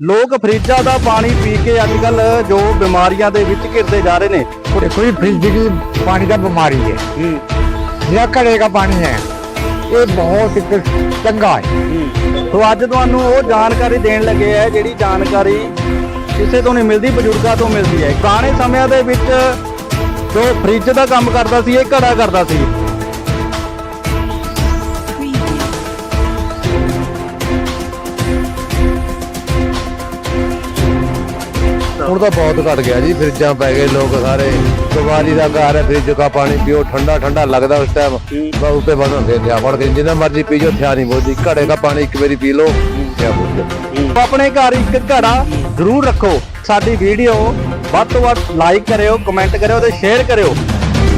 ਲੋਕ ਫਰਿੱਜਾਂ ਦਾ ਪਾਣੀ ਪੀ ਕੇ ਅੱਜ ਕੱਲ ਜੋ ਬਿਮਾਰੀਆਂ ਦੇ ਵਿੱਚ ਘਿਰਦੇ ਜਾ ਰਹੇ ਨੇ। ਦੇਖੋ ਜੀ ਫਰਿੱਜ ਦੀ ਪਾਣੀ ਦਾ ਬਿਮਾਰੀ ਹੈ। ਜਿਹੜਾ ਘੜੇ ਦਾ ਪਾਣੀ ਹੈ ਇਹ ਬਹੁਤ ਇੱਕ ਚੰਗਾ ਹੈ। ਸੋ ਅੱਜ ਤੁਹਾਨੂੰ ਉਹ ਜਾਣਕਾਰੀ ਦੇਣ ਲੱਗੇ ਆ ਜਿਹੜੀ ਜਾਣਕਾਰੀ ਕਿਸੇ ਤੋਂ ਨਹੀਂ ਮਿਲਦੀ ਬਜ਼ੁਰਗਾਂ ਤੋਂ ਮਿਲਦੀ ਹੈ। ਪੁਰਾਣੇ ਸਮਿਆਂ ਦੇ ਵਿੱਚ ਜੋ ਫਰਿੱਜ ਦਾ ਕੰਮ ਕਰਦਾ ਸੀ ਇਹ ਘੜਾ ਕਰਦਾ ਸੀ। ਹੁਣ ਤਾਂ ਬਹੁਤ ਘਟ ਗਿਆ ਜੀ, ਫਰਿੱਜਾਂ ਪੈ ਗਏ ਲੋਕ ਸਾਰੇ। ਬਿਮਾਰੀ ਦਾ ਘਰ ਹੈ, ਫਰਿੱਜ ਦਾ ਪਾਣੀ ਪੀਓ, ਠੰਡਾ ਠੰਡਾ ਲੱਗਦਾ ਉਸ ਟਾਈਮ ਬਸ ਉੱਤੇ ਬਣਾਉਂਦੇ ਥਿਆ ਫੜ ਕੇ ਜਿੰਨਾ ਮਰਜ਼ੀ ਪੀਓ ਥਿਆ ਨਹੀਂ ਬੋਲਦੀ। ਘੜੇ ਦਾ ਪਾਣੀ ਇੱਕ ਵਾਰੀ ਪੀ ਲਓ, ਥਿਆ ਬੋਲਦਾ। ਆਪਣੇ ਘਰ ਇੱਕ ਘੜਾ ਜ਼ਰੂਰ ਰੱਖੋ। ਸਾਡੀ ਵੀਡੀਓ ਵੱਧ ਤੋਂ ਵੱਧ ਲਾਈਕ ਕਰਿਓ ਕਮੈਂਟ ਕਰਿਓ ਤੇ ਸ਼ੇਅਰ ਕਰਿਓ।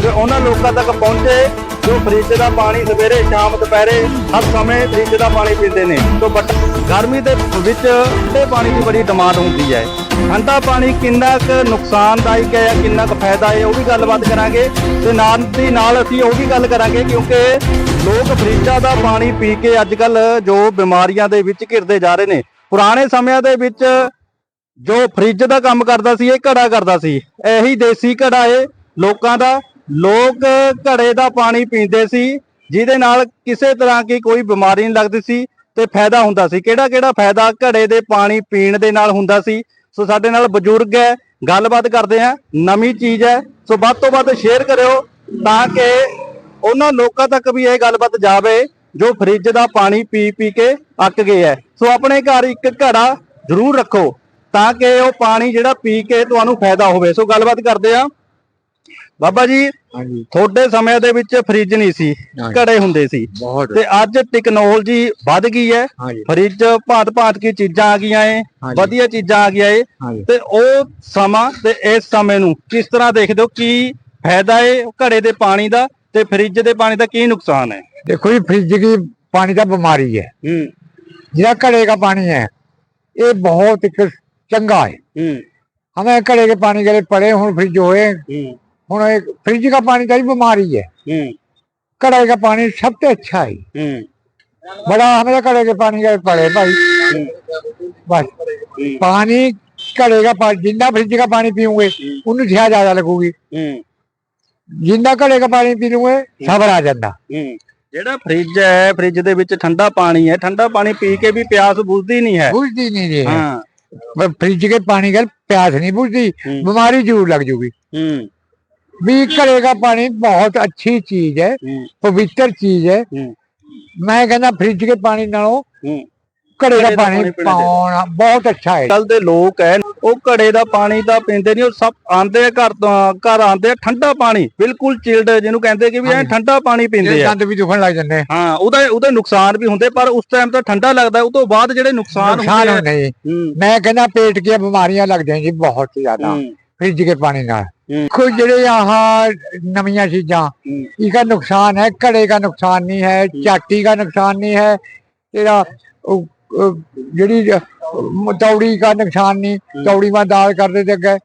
ਤੇ ਉਹਨਾਂ ਲੋਕਾਂ ਤੱਕ ਪਹੁੰਚੇ ਜੋ ਫਰਿੱਜ ਦਾ ਪਾਣੀ ਸਵੇਰੇ, ਸ਼ਾਮ, ਦੁਪਹਿਰੇ ਹਰ ਸਮੇਂ ਫਰਿੱਜ ਦਾ ਪਾਣੀ ਪੀਂਦੇ ਨੇ। ਤੋਂ ਬਟ ਗਰਮੀ ਦੇ ਵਿੱਚ ਠੰਡੇ ਪਾਣੀ ਦੀ ਬੜੀ ਡਿਮਾਂਡ ਹੁੰਦੀ ਹੈ। ਠੰਡਾ ਪਾਣੀ ਕਿੰਨਾ ਕੁ ਨੁਕਸਾਨਦਾਇਕ ਹੈ ਜਾਂ ਕਿੰਨਾ ਕੁ ਫਾਇਦਾ ਹੈ, ਉਹ ਵੀ ਗੱਲਬਾਤ ਕਰਾਂਗੇ। ਤੇ ਨਾਲ ਦੀ ਨਾਲ ਅਸੀਂ ਉਹ ਵੀ ਗੱਲ ਕਰਾਂਗੇ ਕਿਉਂਕਿ ਲੋਕ ਫਰਿੱਜਾਂ ਦਾ ਪਾਣੀ ਪੀ ਕੇ ਅੱਜ ਕੱਲ ਜੋ ਬਿਮਾਰੀਆਂ ਦੇ ਵਿੱਚ ਘਿਰਦੇ ਜਾ ਰਹੇ ਨੇ। ਪੁਰਾਣੇ ਸਮਿਆਂ ਦੇ ਵਿੱਚ ਜੋ ਫਰਿੱਜ ਦਾ ਕੰਮ ਕਰਦਾ ਸੀ, ਇਹ ਘੜਾ ਕਰਦਾ ਸੀ। ਇਹੀ ਦੇਸੀ ਘੜਾ ਏ, ਲੋਕਾਂ ਦਾ। ਲੋਕ ਘੜੇ ਦਾ ਪਾਣੀ ਪੀਂਦੇ ਸੀ, ਜਿਹਦੇ ਨਾਲ ਕਿਸੇ ਤਰ੍ਹਾਂ ਦੀ ਕੋਈ ਬਿਮਾਰੀ ਨਹੀਂ ਲੱਗਦੀ ਸੀ ਤੇ ਫਾਇਦਾ ਹੁੰਦਾ ਸੀ। ਕਿਹੜਾ ਕਿਹੜਾ ਫਾਇਦਾ ਘੜੇ ਦੇ ਪਾਣੀ ਪੀਣ ਦੇ ਨਾਲ ਹੁੰਦਾ ਸੀ ਸੋ ਸਾਡੇ ਨਾਲ ਬਜ਼ੁਰਗ ਹੈ, ਗੱਲਬਾਤ ਕਰਦੇ ਆ ਨਵੀਂ ਚੀਜ਼ ਹੈ। ਸੋ ਵੱਧ ਤੋਂ ਵੱਧ ਸ਼ੇਅਰ ਕਰਿਓ ਤਾਂ ਕਿ ਉਹਨਾਂ ਲੋਕਾਂ ਤੱਕ ਵੀ ਇਹ ਗੱਲਬਾਤ ਜਾਵੇ ਜੋ ਫਰਿੱਜ ਦਾ ਪਾਣੀ ਪੀ ਪੀ ਕੇ ਅੱਕ ਗਏ ਹੈ। ਸੋ ਆਪਣੇ ਘਰ ਇੱਕ ਘੜਾ ਜ਼ਰੂਰ ਰੱਖੋ ਤਾਂ ਕਿ ਉਹ ਪਾਣੀ ਜਿਹੜਾ ਪੀ ਕੇ ਤੁਹਾਨੂੰ ਫਾਇਦਾ ਹੋਵੇ। ਸੋ ਗੱਲਬਾਤ ਕਰਦੇ ਆ ਬਾਬਾ ਜੀ ਹਾਂਜੀ। ਤੁਹਾਡੇ ਸਮੇਂ ਦੇ ਵਿੱਚ ਫ੍ਰਿਜ ਨਹੀਂ ਸੀ ਘੜੇ ਹੁੰਦੇ ਸੀ। ਤੇ ਅੱਜ ਟੈਕਨੋਲੋਜੀ ਵੱਧ ਗਈ ਹੈ। ਫ੍ਰਿਜ ਭਾਂਤ-ਭਾਂਤ ਕੀ ਚੀਜ਼ਾਂ ਆ ਗਈਆਂ ਏ ਵਧੀਆ ਚੀਜ਼ਾਂ ਆ ਗਈਆਂ ਏ। ਤੇ ਉਹ ਸਮਾਂ ਤੇ ਇਸ ਸਮੇਂ ਨੂੰ ਕਿਸ ਤਰ੍ਹਾਂ ਦੇਖਦੇ ਹੋ ਕੀ ਫਾਇਦਾ ਏ ਘੜੇ ਦੇ ਪਾਣੀ ਦਾ ਤੇ ਫ੍ਰਿਜ ਦੇ ਪਾਣੀ ਦਾ ਕੀ ਨੁਕਸਾਨ ਹੈ? ਦੇਖੋ ਜੀ ਫ੍ਰਿਜ ਦੀ ਪਾਣੀ ਦਾ ਬਿਮਾਰੀ ਹੈ। ਜਿਹੜਾ ਘੜੇ ਦਾ ਪਾਣੀ ਹੈ ਇਹ ਬਹੁਤ ਚੰਗਾ ਹੈ। ਹਮੇ ਘੜੇ ਦੇ ਪਾਣੀ ਜਿਹੜੇ ਪੜੇ ਹੁਣ ਫ੍ਰਿਜ ਹੋਏ। हूँ एक फ्रिज का पानी का ही बीमारी है ਹੂੰ घड़े का पानी सबसे अच्छा है ਹੂੰ बड़ा हमें घड़े के पानी के लिए पड़े भाई बस पानी घड़े का पानी जिंदा फ्रिज का पानी पीऊंगे उन्हें झिया ज्यादा लगूगी ਹੂੰ जिंदा घड़े का पानी पी लूंगे सबर आ जाता ਹੂੰ ਜਿਹੜਾ ਫਰਿੱਜ ਹੈ ਫਰਿੱਜ ਦੇ ਵਿੱਚ ਠੰਡਾ ਪਾਣੀ ਹੈ ਠੰਡਾ ਪਾਣੀ ਪੀ ਕੇ ਵੀ ਪਿਆਸ ਬੁਝਦੀ ਨਹੀਂ ਹੈ बुझती नहीं जी ਹਾਂ पर फ्रिज के पानी का प्यास नहीं बुझती हम्म। बीमारी जरूर लग जूगी ਹੂੰ भी घड़े का पानी बहुत अच्छी चीज है ਹੂੰ पवित्र चीज है ਹੂੰ मैं कहना फ्रिज के पानी नालों ਹੂੰ घड़े घड़े का का पानी पानी पीना चाहिए। पाना बहुत अच्छा है ਕੱਲ ਦੇ ਲੋਕ ਹੈ ਉਹ ਘੜੇ ਦਾ ਪਾਣੀ ਤਾਂ ਪੀਂਦੇ ਨਹੀਂ ਉਹ ਸਭ ਆਂਦੇ ਆ ਘਰ ਤੋਂ ਘਰ ਆਂਦੇ ਆ ਠੰਡਾ ਪਾਣੀ ਬਿਲਕੁਲ ਚਿਲਡ ਜਿਹਨੂੰ ਕਹਿੰਦੇ ਕਿ ਵੀ ਐ ਹਾਂਜੀ। ਠੰਡਾ ਪਾਣੀ ਪੀਂਦੇ ये ਆ दंद भी दुखन लग जाते हैं ਹਾਂ ਉਹਦਾ ਉਹਦੇ ਨੁਕਸਾਨ ਵੀ ਹੁੰਦੇ ਪਰ ਉਸ ਟਾਈਮ ਤਾਂ ਠੰਡਾ ਲੱਗਦਾ ਉਹ ਤੋਂ ਬਾਅਦ ਜਿਹੜੇ ਨੁਕਸਾਨ नुकसान ਹੁੰਦੇ ਆ होने जी ਹੂੰ, मैं कहना पेट की बीमारियां लग जाएंगी बहुत ज्यादा ਕੋਈ ਜਿਹੜੇ ਆਹ ਨਵੀਆਂ ਚੀਜ਼ਾਂ ਇਹਦਾ ਨੁਕਸਾਨ ਹੈ ਘੜੇ ਦਾ ਨੁਕਸਾਨ ਨਹੀਂ ਹੈ ਚਾਟੀ ਦਾ ਨੁਕਸਾਨ ਨਹੀਂ ਹੈ ਤੇਰਾ ਜਿਹੜੀ ਤੌੜੀ ਦਾ ਨੁਕਸਾਨ ਨਹੀਂ ਤੌੜੀ ਮਾ ਦਾਲ ਕਰਦੇ ਤੇ ਅੱਗੇ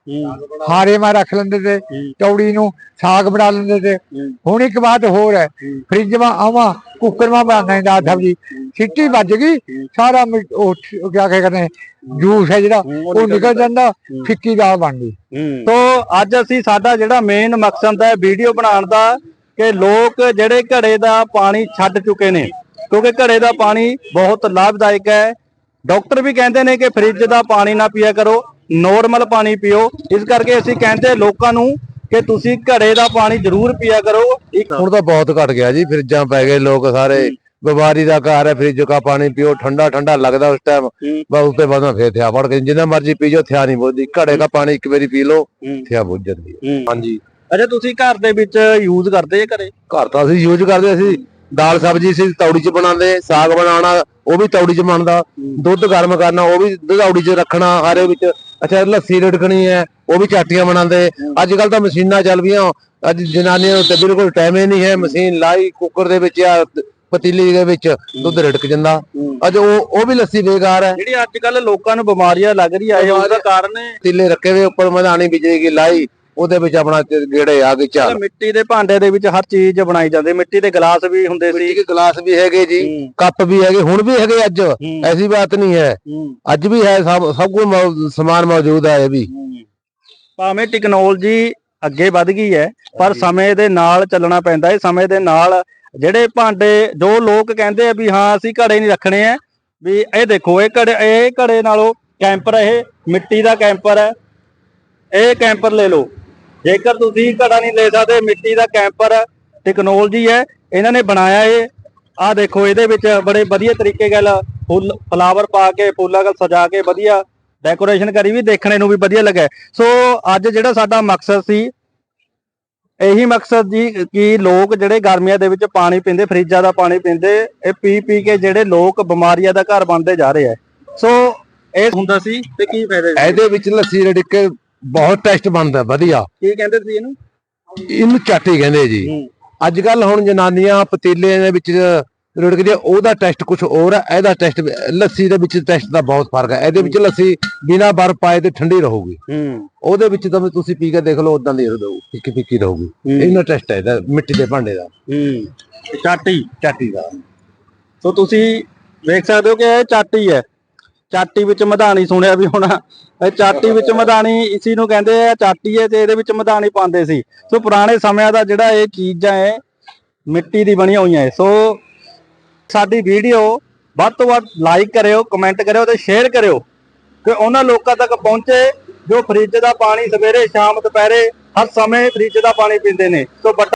ਹਾਰੇ ਮਾ ਰੱਖ ਲੈਂਦੇ ਤੇ ਤੌੜੀ ਨੂੰ ਸਾਗ ਬਣਾ ਲੈਂਦੇ ਤੇ। ਹੁਣ ਇੱਕ ਬਾਤ ਹੋਰ ਹੈ ਫ੍ਰਿਜ ਮਾ ਆਵਾ ਕੁੱਕਰ ਮਾ ਬਣਾਉਂਦੇ ਦਾ ਸਬਜੀ। ਸਿੱਟੀ ਵੱਜ ਗਈ ਸਾਰਾ ਮਿ- ਉਹ ਕਿਆ ਕਹਿੰਦੇ ਨੇ ਜੂਸ ਹੈ ਜਿਹੜਾ ਉਹ ਨਿਕਲ ਜਾਂਦਾ। ਫਿੱਕੀ ਦਾਲ ਬਣ ਗਈ। ਹੂੰ। ਤੋ ਅੱਜ ਅਸੀਂ ਸਾਡਾ ਜਿਹੜਾ ਮੇਨ ਮਕਸਦ ਹੈ ਵੀਡੀਓ ਬਣਾਉਣ ਦਾ ਕਿ ਲੋਕ ਜਿਹੜੇ ਘੜੇ ਦਾ ਪਾਣੀ ਛੱਡ ਚੁੱਕੇ ਨੇ ਕਿਉਂਕਿ ਘੜੇ ਦਾ ਪਾਣੀ ਬਹੁਤ ਲਾਭਦਾਇਕ ਹੈ। ਡਾਕਟਰ ਵੀ ਕਹਿੰਦੇ ਨੇ ਕਿ ਫ੍ਰਿਜ ਦਾ ਪਾਣੀ ਨਾ ਪੀਆ ਕਰੋ ਨੋਰਮਲ ਪਾਣੀ ਪੀਓ। ਇਸ ਕਰਕੇ ਅਸੀਂ ਕਹਿੰਦੇ ਲੋਕਾਂ ਨੂੰ ਕਿ ਤੁਸੀਂ ਘੜੇ ਦਾ ਪਾਣੀ ਜ਼ਰੂਰ ਪੀਆ ਕਰੋ। ਹੁਣ ਤਾਂ ਬਹੁਤ ਘਟ ਗਿਆ ਜੀ ਫਰਿੱਜਾਂ ਪੈ ਗਏ ਲੋਕ ਸਾਰੇ। ਬਿਮਾਰੀ ਦਾ ਘਰ ਹੈ ਫਰਿੱਜ ਦਾ ਪਾਣੀ ਪੀਓ ਠੰਡਾ ਠੰਡਾ ਲੱਗਦਾ ਉਸ ਟਾਈਮ ਬਸ ਉੱਤੇ ਬਣਾਉਂਦਾ ਫੇਰ ਥਿਆ ਫੜ ਕੇ ਜਿੰਨਾ ਮਰਜ਼ੀ ਪੀਓ ਥਿਆ ਨਹੀਂ ਬੋਲਦੀ ਘੜੇ ਦਾ ਪਾਣੀ ਇੱਕ ਵਾਰੀ ਪੀ ਲਓ ਥਿਆ ਬੁੱਝ ਜਾਂਦੀ ਹੈ। ਹਾਂਜੀ। ਅੱਛਾ ਤੁਸੀਂ ਘਰ ਦੇ ਵਿੱਚ ਯੂਜ਼ ਕਰਦੇ ਜੇ ਘਰੇ? ਘਰ ਤਾਂ ਅਸੀਂ ਯੂਜ਼ ਕਰਦੇ ਸੀ ਦਾਲ ਸਬਜ਼ੀ ਸੀ ਤੌੜੀ 'ਚ ਬਣਾਉਂਦੇ ਸਾਗ ਬਣਾਉਣਾ ਉਹ ਵੀ ਤੌੜੀ 'ਚ ਬਣਦਾ ਦੁੱਧ ਗਰਮ ਕਰਨਾ ਉਹ ਵੀ ਤੌੜੀ 'ਚ ਰੱਖਣਾ ਹਾਰੇ ਵਿੱਚ। ਅੱਛਾ ਲੱਸੀ ਰਿੜਕਣੀ ਹੈ ਉਹ ਵੀ ਚਾਟੀਆਂ ਬਣਾਉਂਦੇ। ਅੱਜ ਕੱਲ ਤਾਂ ਮਸ਼ੀਨਾਂ ਚੱਲ ਪਈਆਂ ਅੱਜ ਜਨਾਨੀਆਂ ਨੂੰ ਤੇ ਬਿਲਕੁਲ ਟਾਈਮ ਹੀ ਨਹੀਂ ਹੈ ਮਸ਼ੀਨ ਲਾਈ ਕੁੱਕਰ ਦੇ ਵਿੱਚ ਜਾਂ ਪਤੀਲੀ ਦੇ ਵਿੱਚ ਦੁੱਧ ਰਿੜਕ ਜਾਂਦਾ। ਅੱਜ ਉਹ ਉਹ ਵੀ ਲੱਸੀ ਬੇਕਾਰ ਹੈ। ਜਿਹੜੀ ਅੱਜ ਕੱਲ ਲੋਕਾਂ ਨੂੰ ਬਿਮਾਰੀਆਂ ਲੱਗ ਰਹੀ ਆ ਉਹਦਾ ਕਾਰਨ ਹੈ। ਪਤੀਲੇ ਰੱਖੇ ਹੋਏ ਉੱਪਰ ਮਧਾਣੀ ਬਿਜਲੀ ਕੀ ਲਾਈ। ਉਹਦੇ ਵਿੱਚ ਆਪਣਾ ਗੇੜੇ ਆ ਗਏ ਚਾਲ ਮਿੱਟੀ ਦੇ ਭਾਂਡੇ ਦੇ ਵਿੱਚ ਹਰ ਚੀਜ਼ ਬਣਾਈ ਜਾਂਦੀ ਮਿੱਟੀ ਦੇ ਗਲਾਸ ਵੀ ਹੁੰਦੇ ਸੀ। ਮਿੱਟੀ ਦੇ ਗਲਾਸ ਵੀ ਹੈਗੇ ਜੀ ਕੱਪ ਵੀ ਹੈਗੇ ਹੁਣ ਵੀ ਹੈਗੇ ਅੱਜ। ਐਸੀ ਬਾਤ ਨਹੀਂ ਹੈ। ਅੱਜ ਵੀ ਹੈ ਸਭ ਸਭ ਕੁਝ ਸਮਾਨ ਮੌਜੂਦ ਹੈ ਇਹ ਵੀ। ਭਾਵੇਂ ਟੈਕਨੋਲੋਜੀ ਅੱਗੇ ਵੱਧ ਗਈ ਹੈ ਪਰ ਸਮੇਂ ਦੇ ਨਾਲ ਚੱਲਣਾ ਪੈਂਦਾ ਹੈ। ਸਮੇਂ ਦੇ ਨਾਲ ਜਿਹੜੇ ਭਾਂਡੇ ਜੋ ਲੋਕ ਕਹਿੰਦੇ ਆ ਵੀ ਹਾਂ ਅਸੀਂ ਘੜੇ ਨਹੀਂ ਰੱਖਣੇ ਆ ਵੀ ਇਹ ਦੇਖੋ ਇਹ ਘੜੇ ਇਹ ਘੜੇ ਨਾਲੋਂ ਕੈਂਪਰ ਇਹ ਮਿੱਟੀ ਦਾ ਕੈਂਪਰ ਹੈ। ਇਹ ਕੈਂਪਰ ਲੈ ਲਓ। ਜੇਕਰ ਤੁਸੀਂ ਘੜਾ ਨਹੀਂ ਲੈ ਸਕਦੇ, ਮਿੱਟੀ ਦਾ ਕੈਂਪਰ ਟੈਕਨੋਲੋਜੀ ਹੈ, ਇਹਨਾਂ ਨੇ ਬਣਾਇਆ ਇਹ। ਆਹ ਦੇਖੋ, ਇਹਦੇ ਵਿੱਚ ਬੜੇ ਵਧੀਆ ਤਰੀਕੇ ਨਾਲ ਫੁੱਲ ਫਲਾਵਰ ਪਾ ਕੇ, ਫੁੱਲਾਂ ਨਾਲ ਸਜਾ ਕੇ ਵਧੀਆ ਡੈਕੋਰੇਸ਼ਨ ਕਰੀ ਵੀ, ਦੇਖਣੇ ਨੂੰ ਵੀ ਵਧੀਆ ਲੱਗਾ ਸੋ ਅੱਜ ਜਿਹੜਾ ਸਾਡਾ ਮਕਸਦ ਸੀ, ਇਹੀ ਮਕਸਦ ਜੀ ਕਿ ਲੋਕ ਜਿਹੜੇ ਗਰਮੀਆਂ ਦੇ ਵਿੱਚ ਪਾਣੀ ਪੀਂਦੇ, ਫਰਿੱਜਾਂ ਦਾ ਪਾਣੀ ਪੀਂਦੇ, ਇਹ ਪੀ ਪੀ ਕੇ ਜਿਹੜੇ ਲੋਕ ਬਿਮਾਰੀਆਂ ਦਾ ਘਰ ਬਣਦੇ ਜਾ ਰਹੇ ਆ। ਸੋ ਇਹ ਹੁੰਦਾ ਸੀ ਤੇ ਕੀ ਫਾਇਦਾ ਇਹਦੇ ਵਿੱਚ ਲੱਸੀ ਰੜ ਬਹੁਤ ਟੈਸਟ ਬਣਦਾ ਵਧੀਆ। ਕੀ ਕਹਿੰਦੇ ਸੀ ਇਹਨੂੰ? ਇਹਨੂੰ ਚਾਟੀ ਕਹਿੰਦੇ ਜੀ। ਅੱਜ ਕੱਲ ਹੁਣ ਜਨਾਨੀਆਂ ਪਤੀਲੇ ਦੇ ਵਿੱਚ ਰੁੜਕਦੇ ਉਹਦਾ ਟੈਸਟ ਕੁਝ ਹੋਰ ਹੈ ਇਹਦਾ ਟੈਸਟ ਲੱਸੀ ਦੇ ਵਿੱਚ ਟੈਸਟ ਦਾ ਬਹੁਤ ਫ਼ਰਕ ਹੈ ਇਹਦੇ ਵਿੱਚ ਲੱਸੀ ਬਿਨਾ ਬਰਫ ਪਾਏ ਤੇ ਠੰਡੀ ਰਹੂਗੀ। ਹੂੰ। ਉਹਦੇ ਵਿੱਚ ਤਾਂ ਤੁਸੀਂ ਪੀ ਕੇ ਦੇਖ ਲਓ ਉਦਾਂ ਦੀ ਰਹੂ ਫਿੱਕੀ ਫਿੱਕੀ ਰਹੂਗੀ। ਇਹਨਾਂ ਟੈਸਟ ਹੈ ਇਹਦਾ ਮਿੱਟੀ ਦੇ ਭਾਂਡੇ ਦਾ। ਹੂੰ। ਚਾਟੀ ਚਾਟੀ ਦਾ। ਸੋ ਤੁਸੀਂ ਵੇਖ ਸਕਦੇ ਹੋ ਕਿ ਇਹ ਚਾਟੀ ਹੈ। ਚਾਟੀ ਵਿੱਚ ਮਧਾਣੀ ਸੁਣਿਆ ਵੀ ਹੋਣਾ। ਚਾਟੀ ਵਿੱਚ ਮਧਾਣੀ ਇਸੀ ਨੂੰ ਕਹਿੰਦੇ ਆ, ਚਾਟੀ ਹੈ ਤੇ ਇਹਦੇ ਵਿੱਚ ਮਧਾਣੀ ਪਾਉਂਦੇ ਸੀ। ਸੋ ਪੁਰਾਣੇ ਸਮਿਆਂ ਦਾ ਜਿਹੜਾ ਇਹ ਚੀਜ਼ਾਂ ਹੈ, ਮਿੱਟੀ ਦੀ ਬਣੀਆਂ ਹੋਈਆਂ ਹੈ। ਸੋ ਸਾਡੀ ਵੀਡੀਓ ਵੱਧ ਤੋਂ ਵੱਧ ਲਾਈਕ ਕਰਿਓ ਕਮੈਂਟ ਕਰਿਓ ਤੇ ਸ਼ੇਅਰ ਕਰਿਓ ਕਿ ਉਹਨਾਂ ਲੋਕਾਂ ਤੱਕ ਪਹੁੰਚੇ ਜੋ ਫਰਿੱਜ ਦਾ ਪਾਣੀ ਸਵੇਰੇ, ਸ਼ਾਮ, ਦੁਪਹਿਰੇ ਹਰ ਸਮੇਂ ਫਰਿੱਜ ਦਾ ਪਾਣੀ ਪੀਂਦੇ ਨੇ। ਸੋ